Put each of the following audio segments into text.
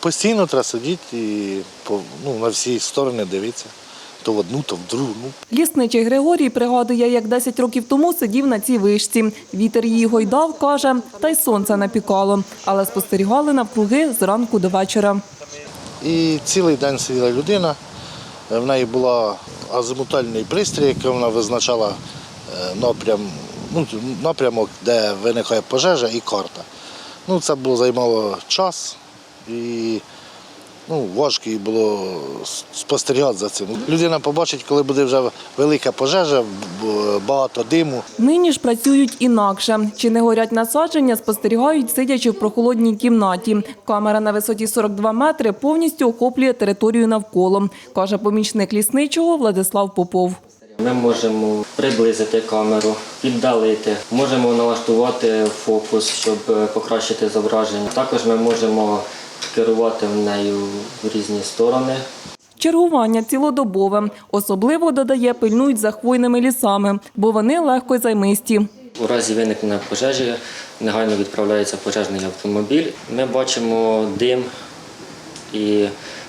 Постійно треба сидіти і ну, на всі сторони дивитися. То в одну, то в другу. Ну, Лісничий Григорій пригадує, як 10 років тому сидів на цій вишці. Вітер її гойдав, каже, та й сонце напікало. Але спостерігали навкруги зранку до вечора. І цілий день сиділа людина. В неї була азимутальний пристрій, який вона визначала е, напрям, ну, напрямок, де виникає пожежа і карта. Ну, це було займало час і ну, важко їй було спостерігати за цим. Людина побачить, коли буде вже велика пожежа, багато диму. Нині ж працюють інакше. Чи не горять насадження, спостерігають, сидячи в прохолодній кімнаті. Камера на висоті 42 метри повністю охоплює територію навколо, каже помічник лісничого Владислав Попов. Ми можемо приблизити камеру, віддалити, можемо налаштувати фокус, щоб е, покращити зображення. Також ми можемо керувати нею в різні сторони. Чергування цілодобове. Особливо, додає, пильнують за хвойними лісами, бо вони легко займисті. У разі виникнення пожежі негайно відправляється пожежний автомобіль. Ми бачимо дим і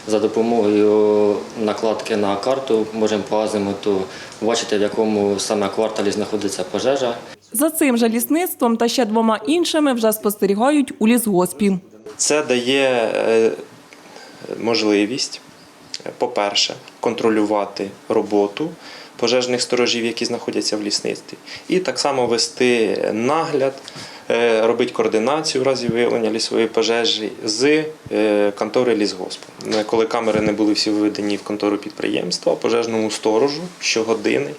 за допомогою накладки на карту можемо по азимуту бачити, в якому саме кварталі знаходиться пожежа. За цим же лісництвом та ще двома іншими вже спостерігають у лісгоспі. Це дає е, можливість, е, по-перше, контролювати роботу пожежних сторожів, які знаходяться в лісництві, і так само вести нагляд, е, робити координацію в разі виявлення лісової пожежі з контори лісгоспу. Коли камери не були всі виведені в контору підприємства, пожежному сторожу щогодини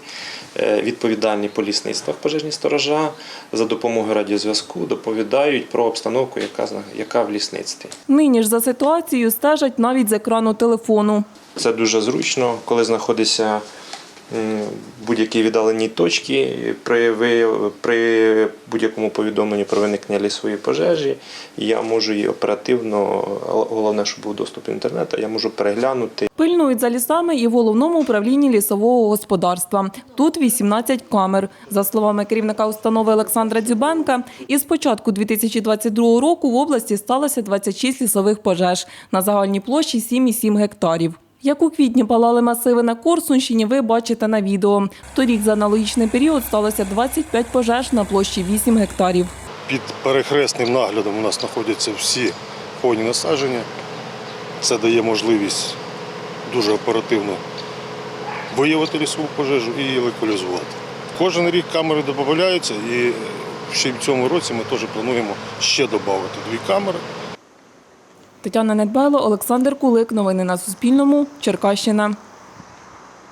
відповідальні по лісництвах пожежні сторожа за допомогою радіозв'язку доповідають про обстановку, яка, яка в лісництві. Нині ж за ситуацією стежать навіть з екрану телефону. Це дуже зручно, коли знаходишся в будь-якій віддаленій точці при, при будь-якому повідомленні про виникнення лісової пожежі. Я можу її оперативно, головне, щоб був доступ до інтернету, я можу переглянути Пильнують за лісами і в головному управлінні лісового господарства. Тут 18 камер. За словами керівника установи Олександра Дзюбенка, із початку 2022 року в області сталося 26 лісових пожеж на загальній площі 7,7 гектарів. Як у квітні палали масиви на Корсунщині, ви бачите на відео. Торік за аналогічний період сталося 25 пожеж на площі 8 гектарів. Під перехресним наглядом у нас знаходяться всі хвойні насадження. Це дає можливість дуже оперативно виявити лісову пожежу і її локалізувати. Кожен рік камери додаються і ще й в цьому році ми теж плануємо ще додати дві камери. Тетяна Недбайло, Олександр Кулик. Новини на Суспільному. Черкащина.